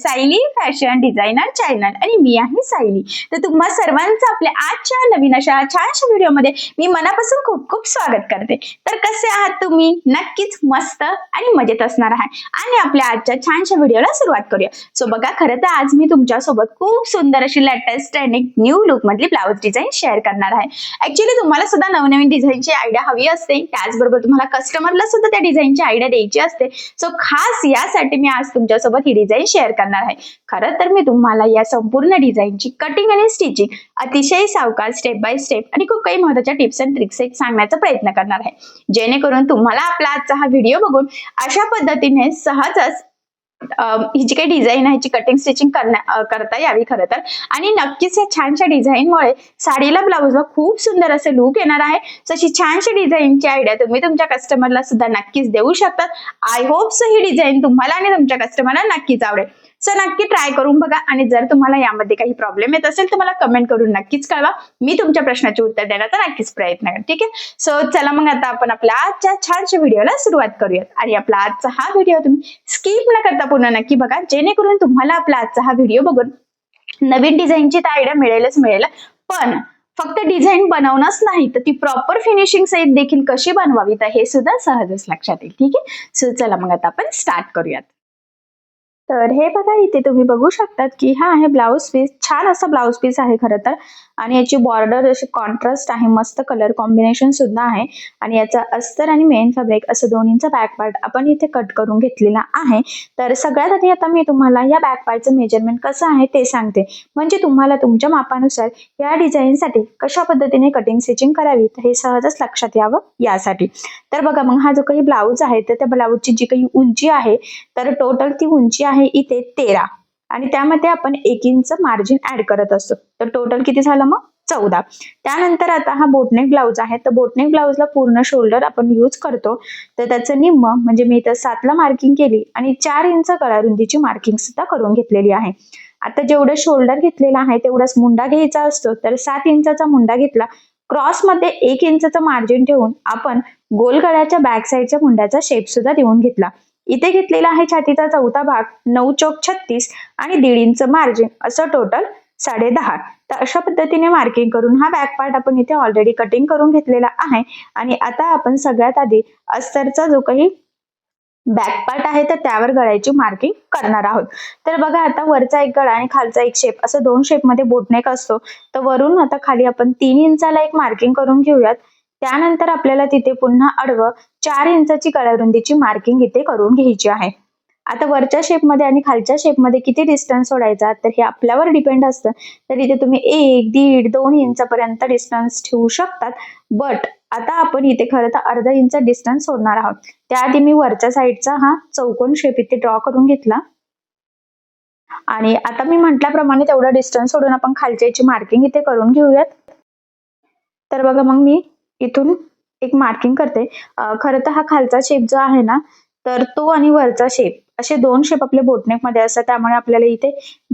Saí fashion designer channel आणि मी आहे सायली. तर तुम्हा सर्वांचं आपल्या आजच्या नवीन अशा छानशा व्हिडिओमध्ये मी मनापासून खूप खूप स्वागत करते. तर कसे आहात तुम्ही? नक्कीच मस्त आणि मजेत असणार आहे. आणि आपल्या आजच्या छानशा व्हिडिओला सुरुवात करूया. सो बघा खरं तर आज मी तुमच्यासोबत खूप सुंदर अशी लेटेस्ट आणि न्यू लुक मधली ब्लाऊज डिझाईन शेअर करणार आहे. ऍक्च्युली तुम्हाला सुद्धा नवनवीन डिझाईनची आयडिया हवी असते. त्याचबरोबर तुम्हाला कस्टमरला सुद्धा त्या डिझाईनची आयडिया द्यायची असते. सो खास यासाठी मी आज तुमच्यासोबत ही डिझाईन शेअर करणार आहे. खरं तर मी तुम्हाला या संपूर्ण डिझाईनची कटिंग आणि स्टिचिंग अतिशय सावकार स्टेप बाय स्टेप आणि खूप काही महत्त्वाच्या टिप्स अँड ट्रिक्स सांगण्याचा प्रयत्न करणार आहे. जेणेकरून तुम्हाला आपला आजचा हा व्हिडिओ बघून अशा पद्धतीने सहजच ही जी काही डिझाईन आहे जी कटिंग स्टिचिंग करण्या करता यावी खरं तर. आणि नक्कीच या छानशा डिझाईनमुळे साडीला ब्लाऊजला खूप सुंदर असे लुक येणार आहे. तशी छानशी डिझाईनची आयडिया तुम्ही तुमच्या कस्टमरला सुद्धा नक्कीच देऊ शकतात आय होप सो ही डिझाईन तुम्हाला आणि तुमच्या कस्टमरला नक्कीच आवडेल. सो नक्की ट्राय करून बघा. आणि जर तुम्हाला यामध्ये काही प्रॉब्लेम येत असेल तर मला कमेंट करून नक्कीच कळवा. मी तुमच्या प्रश्नाचे उत्तर देण्याचा नक्कीच प्रयत्न करेन. ठीक आहे? सो चला मग आता आपण आपल्या आजच्या छानशा व्हिडिओला सुरुवात करूयात. आणि आपला आजचा हा व्हिडिओ तुम्ही स्किप न करता पूर्ण नक्की बघा. जेणेकरून तुम्हाला आपला आजचा हा व्हिडिओ बघून नवीन डिझाईनची तर आयडिया मिळेलच मिळेल. पण फक्त डिझाईन बनवणंच नाही तर ती प्रॉपर फिनिशिंग सहित देखील कशी बनवावी तर हे सुद्धा सहजच लक्षात येईल. ठीक आहे? सो चला मग आता आपण स्टार्ट करूयात. तर हे बघा इथे तुम्ही बघू शकतात की हा आहे ब्लाऊज पीस छान असा ब्लाऊज पीस आहे खरं तर. आणि याची बॉर्डर अशी कॉन्ट्रास्ट आहे मस्त कलर कॉम्बिनेशन सुद्धा आहे. आणि याचा अस्तर आणि मेन फॅब्रिक असं दोन्हींचा बॅक पार्ट आपण इथे कट करून घेतलेला आहे. तर सगळ्यात आधी आता मी तुम्हाला या बॅक पार्टचं मेजरमेंट कसं आहे ते सांगते. म्हणजे तुम्हाला तुमच्या मापानुसार या डिझाईनसाठी कशा पद्धतीने कटिंग स्टिचिंग करावी हे सहजच लक्षात यावं यासाठी. तर बघा मग हा जो काही ब्लाऊज आहे तर त्या ब्लाऊजची जी काही उंची आहे तर टोटल ती उंची आहे इथे तेरा. आणि त्यामध्ये आपण एक इंच मार्जिन ऍड करत असतो. तर टोटल किती झालं मग? चौदा. त्यानंतर आता हा बोटनेक ब्लाऊज आहे. तर बोटनेक ब्लाऊजला पूर्ण शोल्डर आपण यूज करतो. तर त्याचं निम्म म्हणजे मी इथं सातला मार्किंग केली आणि चार इंच गळा रुंदीची मार्किंग सुद्धा करून घेतलेली आहे. आता जेवढं शोल्डर घेतलेला आहे तेवढाच मुंडा घ्यायचा असतो. तर सात इंचाचा मुंडा घेतला. क्रॉसमध्ये एक इंचचं मार्जिन ठेवून आपण गोल गळ्याच्या बॅक साईडच्या मुंड्याचा शेप सुद्धा देऊन घेतला. इथे घेतलेला आहे छातीचा चौथा भाग नऊ चौक छत्तीस आणि दीड इंच मार्जिन असं टोटल साडे दहा. तर अशा पद्धतीने मार्किंग करून हा बॅक पार्ट आपण इथे ऑलरेडी कटिंग करून घेतलेला आहे. आणि आता आपण सगळ्यात आधी अस्तरचा जो काही बॅक पार्ट आहे तर त्यावर गळ्याची मार्किंग करणार आहोत. तर बघा आता वरचा एक गळा आणि खालचा एक शेप असं दोन शेपमध्ये बोटनेक असतो. तर वरून आता खाली आपण तीन इंचाला एक मार्किंग करून घेऊयात. त्यानंतर आपल्याला तिथे पुन्हा आडवं चार इंचाची कळरुंदीची मार्किंग इथे करून घ्यायची आहे. आता वरच्या शेपमध्ये आणि खालच्या शेपमध्ये किती डिस्टन्स सोडायचा तर हे आपल्यावर डिपेंड असतं. तर इथे तुम्ही एक दीड दोन इंचापर्यंत डिस्टन्स ठेवू शकतात. बट आता आपण इथे खरं तर अर्धा इंच डिस्टन्स सोडणार आहोत. त्याआधी मी वरच्या साईडचा हा चौकोन शेप इथे ड्रॉ करून घेतला. आणि आता मी म्हटल्याप्रमाणे तेवढा डिस्टन्स सोडून आपण खालच्या मार्किंग इथे करून घेऊयात. तर बघा मग मी इथून एक मार्किंग करते. खर खरं तर हा खालचा शेप जो आहे ना तर तो आणि वरचा शेप असे दोन शेप आपल्या बोटनेकमध्ये असतात. त्यामुळे आपल्याला इथे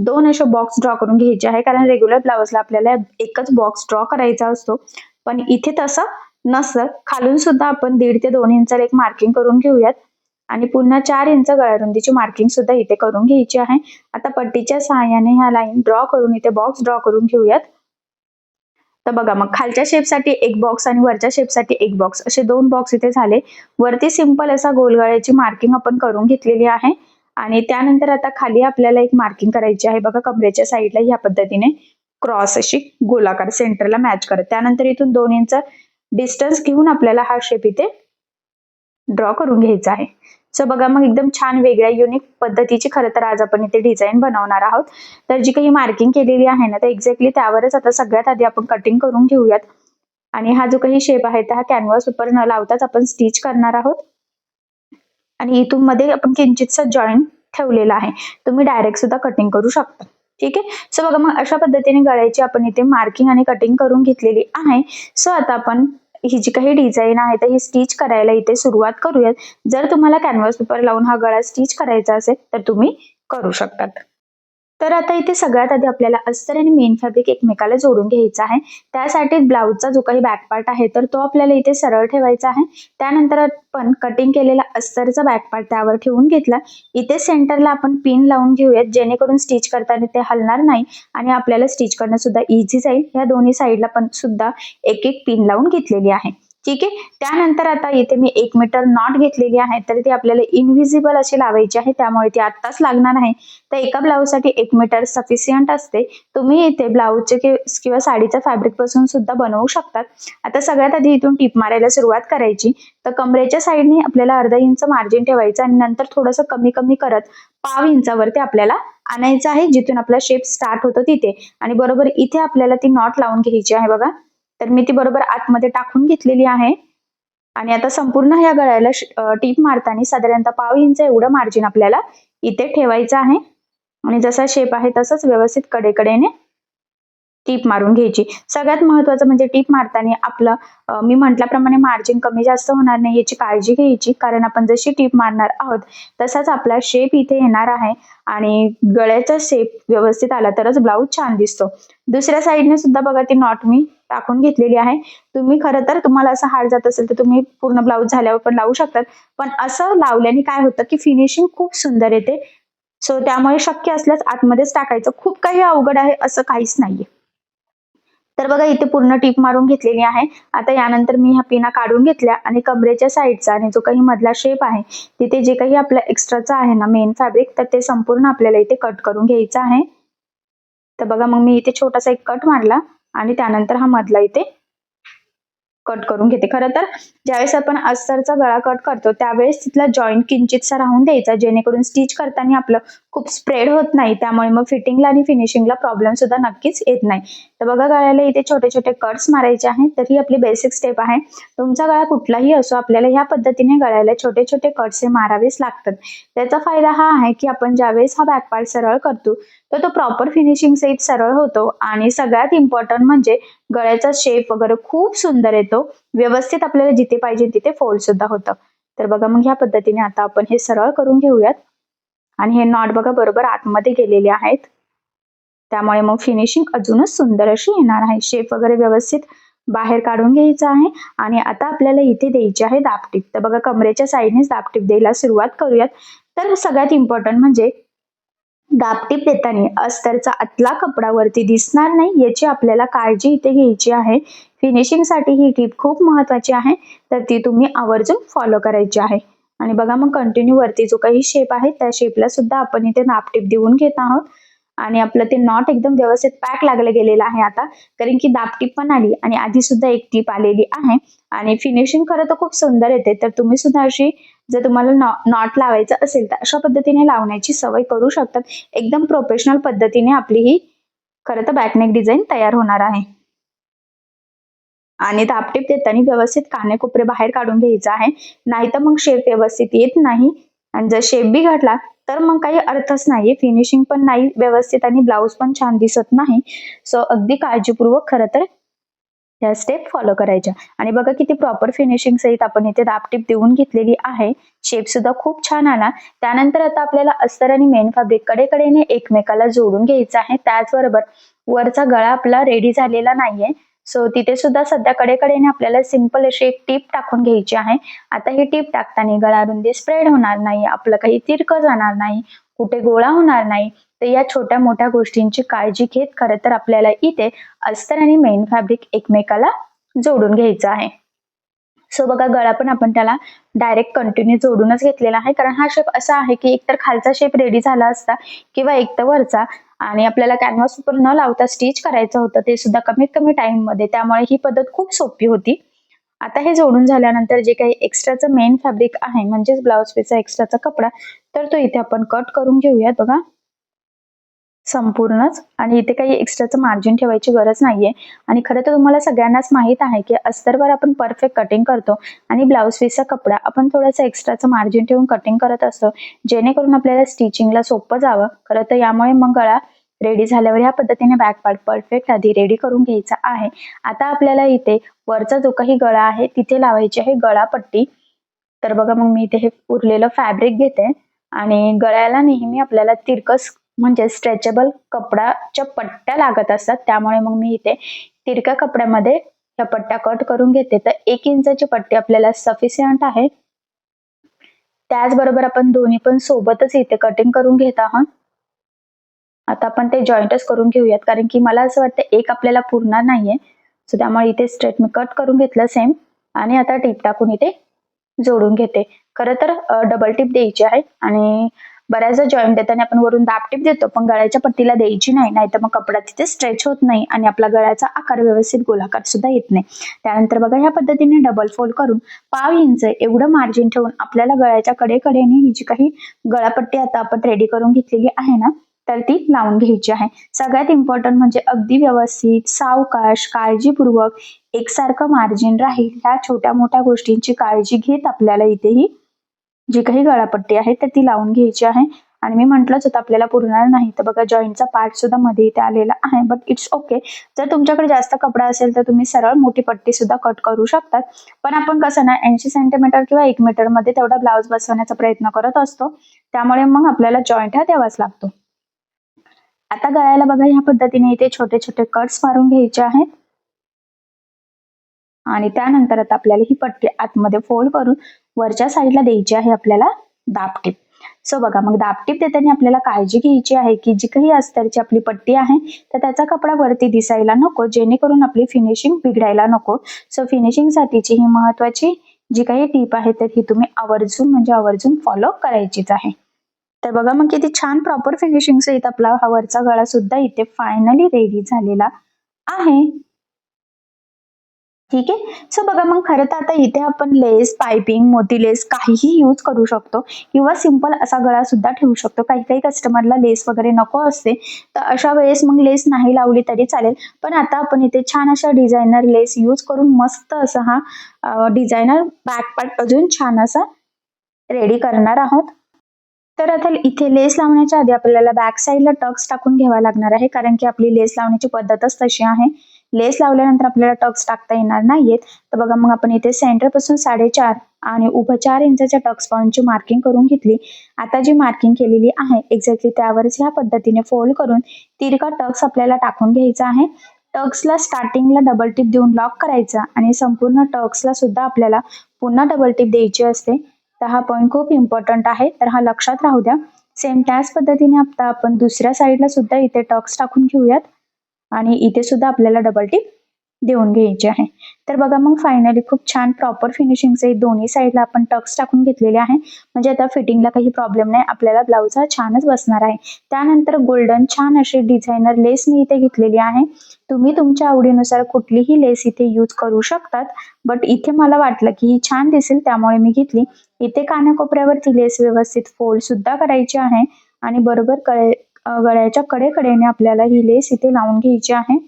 दोन असे बॉक्स ड्रॉ करून घ्यायचे आहे. कारण रेग्युलर ब्लाउजला आपल्याला एकच बॉक्स ड्रॉ करायचा असतो. पण इथे तसं नसतं. खालून सुद्धा आपण दीड ते दोन इंचाला एक मार्किंग करून घेऊयात. आणि पुन्हा चार इंच गळारुंदीची मार्किंग सुद्धा इथे करून घ्यायची आहे. आता पट्टीच्या सहाय्याने ह्या लाईन ड्रॉ करून इथे बॉक्स ड्रॉ करून घेऊयात. तर बघा मग खालच्या शेपसाठी एक बॉक्स आणि वरच्या शेपसाठी एक बॉक्स असे दोन बॉक्स इथे झाले. वरती सिंपल असा गोलगळ्याची मार्किंग आपण करून घेतलेली आहे. आणि त्यानंतर आता खाली आपल्याला एक मार्किंग करायची आहे. बघा कमरेच्या साईडला ह्या पद्धतीने क्रॉस अशी गोलाकार सेंटरला मॅच करत. त्यानंतर इथून दोन इंच डिस्टन्स घेऊन आपल्याला हा शेप इथे ड्रॉ करून घ्यायचा आहे. सो बघा मग एकदम छान वेगळ्या युनिक पद्धतीची खरं तर आज आपण इथे डिझाईन बनवणार आहोत. तर जी काही मार्किंग केलेली आहे ना तर एक्झॅक्टली त्यावरच आता सगळ्यात आधी आपण कटिंग करून घेऊयात. आणि हा जो काही शेप आहे हा कॅनव्हास उपर न लावताच आपण स्टिच करणार आहोत. आणि इथून मध्ये आपण किंचितसा जॉईंट ठेवलेला आहे. तुम्ही डायरेक्ट सुद्धा कटिंग करू शकता. ठीक आहे? सो बघा मग अशा पद्धतीने गळ्याची आपण इथे मार्किंग आणि कटिंग करून घेतलेली आहे. सो आता आपण ही जी काही डिझाईन आहे तर ही स्टिच करायला इथे सुरुवात करूयात. जर तुम्हाला कॅनव्हास पेपर लावून हा गळा स्टिच करायचा असेल तर तुम्ही करू शकतात. तर आता इथे सगळ्यात आधी आपल्याला अस्तर आणि मेन फॅब्रिक एकमेकाला जोडून घ्यायचा आहे. त्यासाठी ब्लाऊजचा जो काही बॅक पार्ट आहे तर तो आपल्याला इथे सरळ ठेवायचा आहे. त्यानंतर आपण कटिंग केलेला अस्तरचा बॅक पार्ट त्यावर ठेवून घेतला. इथे सेंटरला आपण पिन लावून घेऊयात जेणेकरून स्टिच करताना ते हलणार नाही आणि आपल्याला स्टिच करणं सुद्धा इझी जाईल. या दोन्ही साईडला पण सुद्धा एक एक पिन लावून घेतलेली आहे. ठीक आहे? त्यानंतर आता इथे मी एक मीटर नॉट घेतलेली आहे तर ती आपल्याला इनव्हिजिबल अशी लावायची आहे. त्यामुळे ती आत्ताच लागणार आहे. तर एका ब्लाऊजसाठी एक मीटर सफिशियंट असते. तुम्ही इथे ब्लाऊजचे किंवा साडीचं फॅब्रिकपासून सुद्धा बनवू शकतात. आता सगळ्यात आधी इथून टीप मारायला सुरुवात करायची. तर कमरेच्या साईडने आपल्याला अर्धा इंच मार्जिन ठेवायचं आणि नंतर थोडंसं कमी कमी करत पाव इंचावरती आपल्याला आणायचं आहे जिथून आपला शेप स्टार्ट होतो तिथे. आणि बरोबर इथे आपल्याला ती नॉट लावून घ्यायची आहे बघा. तर मी ती बरोबर आतमध्ये टाकून घेतलेली आहे. आणि आता संपूर्ण या गळ्याला टीप मारताना साधारणतः पाव इंच एवढं मार्जिन आपल्याला इथे ठेवायचं आहे. आणि जसा शेप आहे तसंच व्यवस्थित कडेकडेने टीप मारून घ्यायची. सगळ्यात महत्वाचं म्हणजे टीप मारताना आपलं मी म्हटल्याप्रमाणे मार्जिन कमी जास्त होणार नाही याची काळजी घ्यायची. कारण आपण जशी टीप मारणार आहोत तसाच आपला शेप इथे येणार आहे. आणि गळ्याचा शेप व्यवस्थित आला तरच ब्लाऊज छान दिसतो. दुसऱ्या साईडने सुद्धा बघा ती नॉट मी टाकून घेतलेली आहे. तुम्ही खरं तर तुम्हाला असं हार जात असेल तर तुम्ही पूर्ण ब्लाऊज झाल्यावर पण लावू शकतात. पण असं लावल्याने काय होतं की फिनिशिंग खूप सुंदर येते. सो त्यामुळे शक्य असल्यास आतमध्येच टाकायचं. खूप काही अवघड आहे असं काहीच नाहीये. तर बघा इथे पूर्ण टीप मारून घेतलेली आहे. आता यानंतर मी ह्या पिना काढून घेतल्या आणि कमरेच्या साईडचा आणि जो काही मधला शेप आहे तिथे जे काही आपलं एक्स्ट्राचा आहे ना मेन फॅब्रिक तर ते संपूर्ण आपल्याला इथे कट करून घ्यायचं आहे. तर बघा मग मी इथे छोटासा एक कट मारला आणि त्यानंतर हा मधला इथे कट करून घेते. खरं तर ज्यावेळेस आपण अस्तरचा गळा कट करतो त्यावेळेस तिथला जॉईंट किंचितसा राहून द्यायचा. जेणेकरून स्टिच करताना आपलं खूप स्प्रेड होत नाही. त्यामुळे मग फिटिंगला आणि फिनिशिंगला प्रॉब्लेम सुद्धा नक्कीच येत नाही. तर बघा गळ्याला इथे छोटे छोटे कट्स मारायचे आहेत. तर ही आपली बेसिक स्टेप आहे. तुमचा गळा कुठलाही असो आपल्याला ह्या पद्धतीने गळ्याला छोटे छोटे कट्स हे मारावेच लागतात. त्याचा फायदा हा आहे की आपण ज्यावेळेस हा बॅक पार्ट सरळ करतो तर तो प्रॉपर फिनिशिंग सहित सरळ होतो आणि सगळ्यात इम्पॉर्टंट म्हणजे गळ्याचा शेप वगैरे खूप सुंदर येतो. व्यवस्थित आपल्याला जिथे पाहिजे तिथे फोल्ड सुद्धा होतं. तर बघा मग ह्या पद्धतीने आता आपण हे सरळ करून घेऊयात. आणि हे नॉट बघा बरोबर आतमध्ये गेलेले आहेत. त्यामुळे मग फिनिशिंग अजूनच सुंदर अशी येणार आहे. शेप वगैरे व्यवस्थित बाहेर काढून घ्यायचं आहे. आणि आता आपल्याला इथे द्यायची आहे दापटीप. तर बघा कमरेच्या साईडनेच दापटीप द्यायला सुरुवात करूयात. तर सगळ्यात इम्पॉर्टंट म्हणजे दापटीप देताना अस्तरचा आतला कपडावरती दिसणार नाही याची आपल्याला काळजी इथे घ्यायची आहे. फिनिशिंगसाठी ही टीप खूप महत्वाची आहे तर ती तुम्ही आवर्जून फॉलो करायची आहे. आणि बघा मग कंटिन्यू वरती जो काही शेप आहे त्या शेपला सुद्धा आपण इथे नापटीप देऊन घेत आहोत. आणि आपलं ते नॉट एकदम व्यवस्थित पॅक लागलं गेलेलं आहे आता. कारण की दापटीप पण आली आणि आधी सुद्धा एक टीप आलेली आहे. आणि फिनिशिंग खरं तर खूप सुंदर येते. तर तुम्ही सुद्धा अशी जर तुम्हाला नॉट लावायचं असेल तर अशा पद्धतीने लावण्याची सवय करू शकतात. एकदम प्रोफेशनल पद्धतीने आपली ही खरं तर बॅकनेक डिझाईन तयार होणार आहे. आणि दापटीप देताना व्यवस्थित काने कोपरे बाहेर काढून घ्यायचं आहे. नाही तर मग शेप व्यवस्थित येत नाही. आणि जर शेप बी घडला तर मग काही अर्थच नाहीये. फिनिशिंग पण नाही व्यवस्थित आणि ब्लाऊज पण छान दिसत नाही. सो अगदी काळजीपूर्वक खरं तर या स्टेप फॉलो करायच्या. आणि बघा किती प्रॉपर फिनिशिंग सहित आपण इथे दापटीप देऊन घेतलेली आहे. शेप सुद्धा खूप छान आला. त्यानंतर आता आपल्याला अस्तर आणि मेन फॅब्रिक कडेकडेने एकमेकाला जोडून घ्यायचं आहे. त्याचबरोबर वरचा गळा आपला रेडी झालेला नाहीये. सो तिथे सुद्धा सध्या कडेकडेने आपल्याला सिंपल अशी एक टीप टाकून घ्यायची आहे. आता ही टीप टाकताना गळा रुंदी स्प्रेड होणार नाही आपलं काही तिरकं जाणार नाही कुठे गोळा होणार नाही तर या छोट्या मोठ्या गोष्टींची काळजी घेत खरं तर आपल्याला इथे अस्तर आणि मेन फॅब्रिक एकमेकाला जोडून घ्यायचं आहे. सो बघा गळा पण आपण त्याला डायरेक्ट कंटिन्यू जोडूनच घेतलेला आहे. कारण हा शेप असा आहे की एकतर खालचा शेप रेडी झाला असता किंवा एक तर वरचा आणि आपल्याला कॅनव्हास पेपर न लावता स्टिच करायचं होतं ते सुद्धा कमीत कमी टाइममध्ये. त्यामुळे ही पद्धत खूप सोपी होती. आता हे जोडून झाल्यानंतर जे काही एक्स्ट्राचं मेन फॅब्रिक आहे म्हणजेच ब्लाऊज पीसचा एक्स्ट्राचा कपडा तर तो इथे आपण कट करून घेऊयात बघा. संपूर्णच. आणि इथे काही एक्स्ट्राचं मार्जिन ठेवायची गरज नाहीये. आणि खरं तर तुम्हाला सगळ्यांनाच माहीत आहे की अस्तरवर आपण परफेक्ट कटिंग करतो. आणि ब्लाऊज पीसचा कपडा आपण थोडंसं एक्स्ट्राचं मार्जिन ठेवून कटिंग करत असतो. जेणेकरून आपल्याला स्टिचिंगला सोपं जावं. खरं तर यामुळे मग गळा रेडी झाल्यावर ह्या पद्धतीने बॅक पार्ट परफेक्ट आधी रेडी करून घ्यायचा आहे. आता आपल्याला इथे वरचा जो काही गळा आहे तिथे लावायची आहे गळापट्टी. तर बघा मग मी इथे हे उरलेलं फॅब्रिक घेते. आणि गळ्याला नेहमी आपल्याला तिरकस म्हणजे स्ट्रेचेबल कपडाच्या पट्ट्या लागत असतात. त्यामुळे मग मी इथे तिरक्या कपड्यामध्ये ह्या पट्ट्या कट करून घेते. तर एक इंचाची पट्टी आपल्याला सफिशियंट आहे. त्याचबरोबर आपण दोन्ही पण सोबतच इथे कटिंग करून घेत आहोत. आता आपण ते जॉईंटच करून घेऊयात. कारण की मला असं वाटतं एक आपल्याला पुरणार नाहीये. सो त्यामुळे इथे स्ट्रेट मी कट करून घेतलं सेम आणि आता टीप टाकून इथे जोडून घेते. खरं तर डबल टीप द्यायची आहे. आणि बऱ्याचदा जॉईंट देताना आपण वरून दाब टीप देतो पण गळ्याच्या पट्टीला द्यायची नाही नाहीतर मग कपडा तिथे स्ट्रेच होत नाही आणि आपला गळ्याचा आकार व्यवस्थित गोलाकार सुद्धा येत नाही. त्यानंतर बघा ह्या पद्धतीने डबल फोल्ड करून पाव इंच एवढं मार्जिन ठेवून आपल्याला गळ्याच्या कडेकडेने ही जी काही गळापट्टी आता आपण रेडी करून घेतलेली आहे ना तर ती लावून घ्यायची आहे. सगळ्यात इम्पॉर्टंट म्हणजे अगदी व्यवस्थित सावकाश काळजीपूर्वक एकसारखं मार्जिन राहील. ह्या छोट्या मोठ्या गोष्टींची काळजी घेत आपल्याला इथेही जी काही गळापट्टी आहे तर ती लावून घ्यायची आहे. आणि मी म्हटलंच होतं आपल्याला पुरणार नाही. तर बघा जॉईंटचा पार्ट सुद्धा मध्ये इथे आलेला आहे. बट इट्स ओके जर तुमच्याकडे जास्त कपडा असेल तर तुम्ही सरळ मोठी पट्टी सुद्धा कट करू शकतात. पण आपण कसं ना ऐंशी सेंटीमीटर किंवा एक मीटरमध्ये तेवढा ब्लाऊज बसवण्याचा प्रयत्न करत असतो. त्यामुळे मग आपल्याला जॉईंट हा द्यावाच लागतो. आता गळ्याला बघा ह्या पद्धतीने इथे छोटे छोटे कट्स मारून घ्यायचे आहेत. आणि आता आपल्याला ही पट्टी आतमध्ये फोल्ड करून वरच्या साईडला द्यायची आहे आपल्याला दाबटीप सो बघा मग दाबटीप देताना आपल्याला काळजी घ्यायची आहे की जी काही अस्तरची आपली पट्टी आहे तर त्याचा कपडा वरती दिसायला नको जेणेकरून आपली फिनिशिंग बिघडायला नको. सो फिनिशिंग साठीची ही महत्वाची जी काही टीप आहे तर ही तुम्ही आवर्जून म्हणजे आवर्जून फॉलो करायचीच आहे. तर बघा मग किती छान प्रॉपर फिनिशिंग सहित आपला हा वरचा गळा सुद्धा इथे फायनली रेडी झालेला आहे. ठीक आहे? सो बघा मग खरं तर आता इथे आपण लेस पायपिंग मोती लेस काहीही यूज करू शकतो किंवा सिंपल असा गळा सुद्धा ठेवू शकतो. काही काही कस्टमरला लेस वगैरे नको असते तर अशा वेळेस मग लेस नाही लावली तरी चालेल. पण आता आपण इथे छान अशा डिझायनर लेस यूज करून मस्त असा हा डिझायनर बॅक पार्ट अजून छान असा रेडी करणार आहोत. तर आता इथे लेस लावण्याच्या आधी आपल्याला बॅक साईडला टक्स टाकून घ्यावा लागणार आहे कारण की आपली लेस लावण्याची पद्धतच तशी आहे. लेस लावल्यानंतर आपल्याला टक्स टाकता येणार नाहीयेत. तर बघा मग आपण इथे सेंटरपासून साडेचार आणि उभं चार इंचाच्या टक्स पॉईंटची मार्किंग करून घेतली. आता जी मार्किंग केलेली आहे एक्झॅक्टली त्यावरच ह्या पद्धतीने फोल्ड करून तिरका टक्स आपल्याला टाकून घ्यायचा आहे. टक्सला स्टार्टिंगला डबल टिप देऊन लॉक करायचा आणि संपूर्ण टक्सला सुद्धा आपल्याला पुन्हा डबल टिप द्यायची असते. तर हा पॉईंट खूप इम्पॉर्टंट आहे. तर हा लक्षात राहू द्या. सेम त्याच पद्धतीने आता आपण दुसऱ्या साईडला सुद्धा इथे टक्स टाकून घेऊयात. आणि इथे सुद्धा आपल्याला डबल टिप देऊन घ्यायची आहे. तर बघा मग फायनली खूप छान प्रॉपर फिनिशिंगचे दोन्ही साईडला आपण टक्स टाकून घेतलेले आहे. म्हणजे आता फिटिंगला काही प्रॉब्लेम नाही. आपल्याला ब्लाऊज हा छानच बसणार आहे. त्यानंतर गोल्डन छान अशी डिझायनर लेस मी इथे घेतलेली आहे. तुम्ही तुमच्या आवडीनुसार कुठलीही लेस इथे यूज करू शकतात. बट इथे मला वाटलं की ही छान दिसेल त्यामुळे मी घेतली. इथे कानाकोपऱ्यावरती लेस व्यवस्थित फोल्ड सुद्धा करायची आहे. आणि बरोबर कळे गळ्याच्या कडेकडेने आपल्याला ही लेस इथे लावून घ्यायची आहे.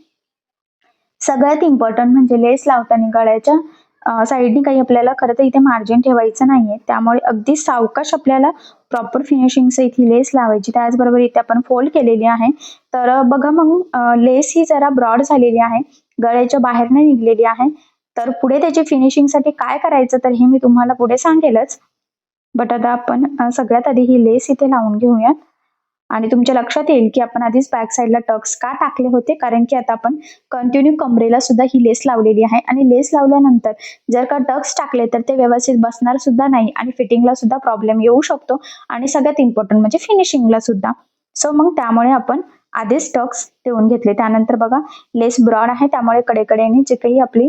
सगळ्यात इम्पॉर्टंट म्हणजे लेस लावताना गळ्याच्या साईडने काही आपल्याला खरं तर इथे मार्जिन ठेवायचं नाहीये. त्यामुळे अगदी सावकाश आपल्याला प्रॉपर फिनिशिंगचं इथे लेस लावायची. त्याचबरोबर इथे आपण फोल्ड केलेली आहे. तर बघा मग लेस ही जरा ब्रॉड झालेली आहे. गळ्याच्या बाहेरने निघलेली आहे. तर पुढे त्याची फिनिशिंगसाठी काय करायचं तर हे मी तुम्हाला पुढे सांगेलच. बट आता आपण सगळ्यात आधी ही लेस इथे लावून घेऊयात. आणि तुमच्या लक्षात येईल की आपण आधीच बॅक साईडला टक्स का टाकले होते? कारण की आता आपण कंटिन्यू कमरेला सुद्धा ही लेस लावलेली आहे. आणि लेस लावल्यानंतर जर का टक्स टाकले तर ते व्यवस्थित बसणार सुद्धा नाही आणि फिटिंगला सुद्धा प्रॉब्लेम येऊ शकतो. आणि सगळ्यात इम्पॉर्टंट म्हणजे फिनिशिंगला सुद्धा. सो मग त्यामुळे आपण आधीच टक्स देऊन घेतले. त्यानंतर बघा लेस ब्रॉड आहे. त्यामुळे कडेकडेने जे काही आपली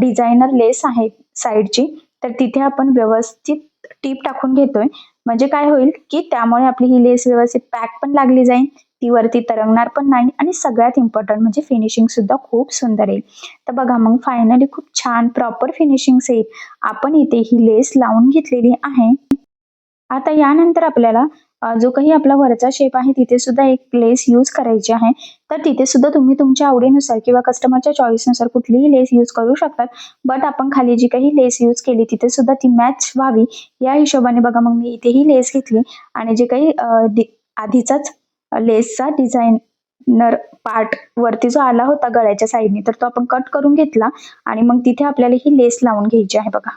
डिझायनर लेस आहे साईडची तर तिथे आपण व्यवस्थित टीप टाकून घेतोय. म्हणजे काय होईल की त्यामुळे आपली ही लेस व्यवस्थित पॅक पण लागली जाईल ती वरती तरंगणार पण नाही आणि सगळ्यात इम्पॉर्टंट म्हणजे फिनिशिंग सुद्धा खूप सुंदर येईल. तर बघा मग फायनली खूप छान प्रॉपर फिनिशिंग येईल. आपण इथे ही लेस लावून घेतलेली आहे. आता यानंतर आपल्याला जो काही आपला वरचा शेप आहे तिथे सुद्धा एक लेस यूज करायची आहे. तर तिथे सुद्धा तुम्ही तुमच्या आवडीनुसार किंवा कस्टमरच्या चॉईसनुसार कुठलीही लेस यूज करू शकतात. बट आपण खाली जी काही लेस यूज केली तिथे सुद्धा ती मॅच व्हावी. या हिशोबाने बघा मग मी इथेही लेस घेतली. आणि जे काही आधीचाच लेसचा डिझाईनर पार्ट वरती जो आला होता गळ्याच्या साईडने तर तो आपण कट करून घेतला आणि मग तिथे आपल्याला ही लेस लावून घ्यायची आहे बघा.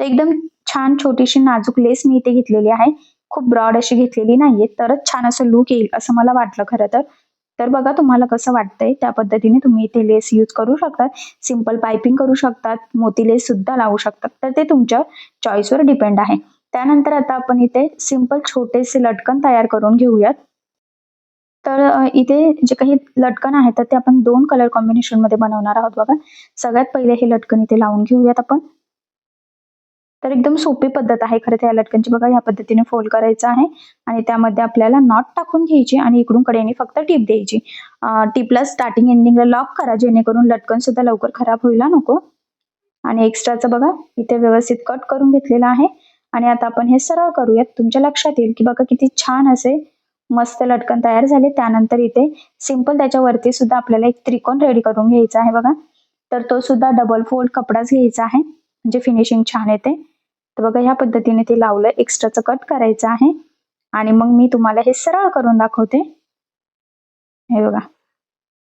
तर एकदम छान छोटीशी नाजूक लेस मी इथे घेतलेली आहे. खूप ब्रॉड अशी घेतलेली नाहीये. तरच छान असं लुक येईल असं मला वाटलं खरं तर. तर बघा तुम्हाला कसं वाटतंय? त्या पद्धतीने तुम्ही इथे लेस यूज करू शकतात. सिंपल पायपिंग करू शकतात. मोती लेस सुद्धा लावू शकतात. तर ते तुमच्या चॉईसवर डिपेंड आहे. त्यानंतर आता आपण इथे सिंपल छोटेसे लटकन तयार करून घेऊयात. तर इथे जे काही लटकन आहेत तर ते आपण दोन कलर कॉम्बिनेशनमध्ये बनवणार आहोत बघा. सगळ्यात पहिले हे लटकन इथे लावून घेऊयात आपण. तर एकदम सोपी पद्धत आहे खरं त्या लटकनची बघा ह्या पद्धतीने फोल्ड करायचं आहे आणि त्यामध्ये आपल्याला नॉट टाकून घ्यायची आणि इकडून कडेने फक्त टीप द्यायची. टीपला स्टार्टिंग एंडिंगला लॉक करा जेणेकरून लटकन सुद्धा लवकर खराब व्हायला नको. आणि एक्स्ट्राचं बघा इथे व्यवस्थित कट करून घेतलेलं आहे. आणि आता आपण हे सरळ करूयात. तुमच्या लक्षात येईल की बघा किती छान असे मस्त लटकन तयार झाले. त्यानंतर इथे सिंपल त्याच्यावरती सुद्धा आपल्याला एक त्रिकोण रेडी करून घ्यायचा आहे बघा. तर तो सुद्धा डबल फोल्ड कपडाच घ्यायचा आहे. म्हणजे फिनिशिंग छान येते. तर बघा ह्या पद्धतीने ते लावलं. एक्स्ट्राचं कट करायचं आहे. आणि मग मी तुम्हाला हे सरळ करून दाखवते. हे बघा.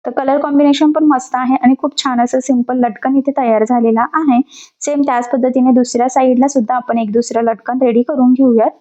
तर कलर कॉम्बिनेशन पण मस्त आहे आणि खूप छान असं सिंपल लटकन इथे तयार झालेला आहे. सेम त्याच पद्धतीने दुसऱ्या साईडला सुद्धा आपण एक दुसरं लटकन रेडी करून घेऊयात.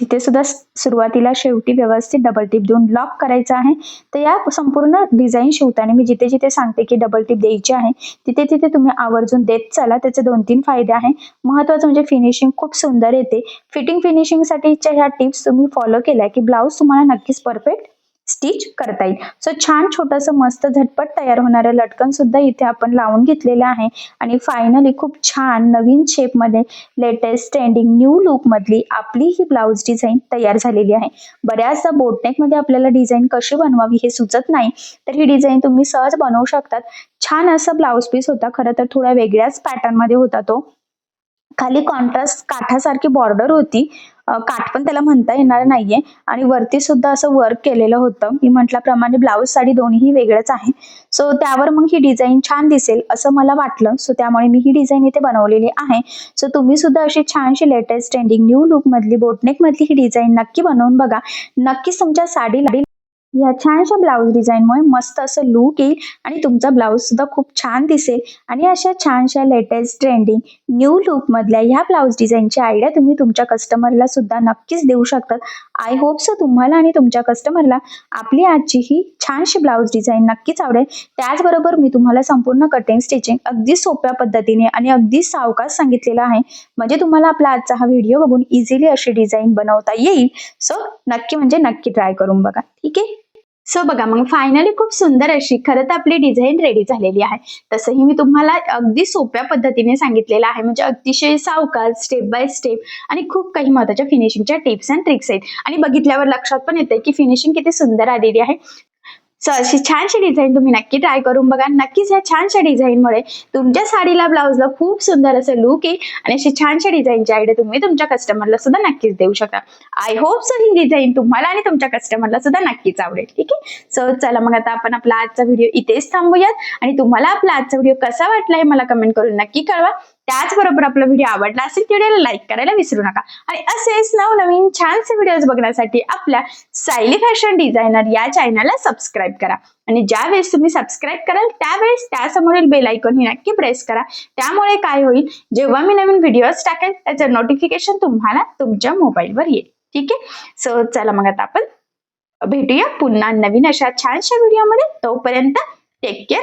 तिथे सुद्धा सुरुवातीला शेवटी व्यवस्थित डबल टिप देऊन लॉक करायचं आहे. तर या संपूर्ण डिझाईन शिवताना मी जिथे जिथे सांगते की डबल टिप द्यायची आहे तिथे तिथे तुम्ही आवर्जून देत चला. त्याचे दोन तीन फायदे आहे. महत्वाचं म्हणजे फिनिशिंग खूप सुंदर येते. फिटिंग फिनिशिंगसाठीच्या ह्या टिप्स तुम्ही फॉलो केल्या की ब्लाऊज तुम्हाला नक्कीच परफेक्ट स्टिच करता येईल. सो छान छोटंसं मस्त झटपट तयार होणारं लटकन सुद्धा इथे आपण लावून घेतलेलं आहे. आणि फायनली खूप छान नवीन शेपमध्ये लेटेस्ट ट्रेंडिंग न्यू लुक मधली आपली ही ब्लाऊज डिझाईन तयार झालेली आहे. बऱ्याचदा बोटनेकमध्ये आपल्याला डिझाईन कशी बनवावी हे सुचत नाही तर ही डिझाईन तुम्ही सहज बनवू शकतात. छान असा ब्लाऊज पीस होता खरं तर थोड्या वेगळ्याच पॅटर्नमध्ये होता तो. खाली कॉन्ट्रास्ट काठासारखी बॉर्डर होती. काठ पण त्याला म्हणता येणार नाहीये. आणि वरती सुद्धा असं वर्क केलेलं होतं. मी म्हटल्याप्रमाणे ब्लाऊज साडी दोन्ही वेगळंच आहे. सो त्यावर मग ही डिझाईन छान दिसेल असं मला वाटलं. सो त्यामुळे मी ही डिझाईन इथे बनवलेली आहे. सो तुम्ही सुद्धा अशी छानशी लेटेस्ट ट्रेंडिंग न्यू लुक मधली बोटनेक मधली ही डिझाईन नक्की बनवून बघा. नक्कीच तुमच्या साडीला या छानशा ब्लाऊज डिझाईनमुळे मस्त असं लुक येईल आणि तुमचा ब्लाऊज सुद्धा खूप छान दिसेल. आणि अशा छानशा लेटेस्ट ट्रेंडिंग न्यू लुक मधल्या ह्या ब्लाऊज डिझाईनची आयडिया तुम्ही तुमच्या कस्टमरला सुद्धा नक्कीच देऊ शकतात. आय होप सो तुम्हाला आणि तुमच्या कस्टमरला आपली आजची ही छानशी ब्लाऊज डिझाईन नक्कीच आवडेल. त्याचबरोबर मी तुम्हाला संपूर्ण कटिंग स्टिचिंग अगदी सोप्या पद्धतीने आणि अगदी सावकाश सांगितलेला आहे. म्हणजे तुम्हाला आपला आजचा हा व्हिडिओ बघून इझिली अशी डिझाईन बनवता येईल. सो नक्की म्हणजे नक्की ट्राय करून बघा. ठीक आहे? सो बघा मग फायनली खूप सुंदर अशी खरं तर आपली डिझाईन रेडी झालेली आहे. तसंही मी तुम्हाला अगदी सोप्या पद्धतीने सांगितलेलं आहे. म्हणजे अतिशय सावकाश स्टेप बाय स्टेप आणि खूप काही महत्त्वाच्या फिनिशिंगच्या टिप्स अँड ट्रिक्स आहेत. आणि बघितल्यावर लक्षात पण येते की फिनिशिंग किती सुंदर आलेली आहे. सो अशी छानशी डिझाईन तुम्ही नक्की ट्राय करून बघा. नक्कीच या छानशा डिझाईनमुळे तुमच्या साडीला ब्लाऊजला खूप सुंदर असं लुक येईल आणि अशी छानशा डिझाईनची आयडिया तुम्ही तुमच्या कस्टमरला सुद्धा नक्कीच देऊ शकता. आय होप सो ही डिझाईन तुम्हाला आणि तुमच्या कस्टमरला सुद्धा नक्कीच आवडेल. ठीक आहे? सो चला मग आता आपण आपला आजचा व्हिडिओ इथेच थांबूयात. आणि तुम्हाला आपला आजचा व्हिडिओ कसा वाटला हे मला कमेंट करून नक्की कळवा. त्याचबरोबर आपला व्हिडिओ आवडला असेल तर व्हिडिओला लाईक करायला विसरू नका. आणि असेच नवनवीन छानसे व्हिडिओज बघण्यासाठी आपल्या सायली फॅशन डिझायनर या चॅनलला सबस्क्राईब करा. आणि ज्या वेळेस तुम्ही सबस्क्राईब कराल त्यावेळेस त्यासमोरील बेल आयकॉन ही नक्की प्रेस करा. त्यामुळे काय होईल जेव्हा मी नवीन व्हिडिओज टाकेल त्याचं नोटिफिकेशन तुम्हाला तुमच्या मोबाईलवर येईल. ठीक आहे? सो चला मग आता आपण भेटूया पुन्हा नवीन अशा छानशा व्हिडिओमध्ये तोपर्यंत टेक केअर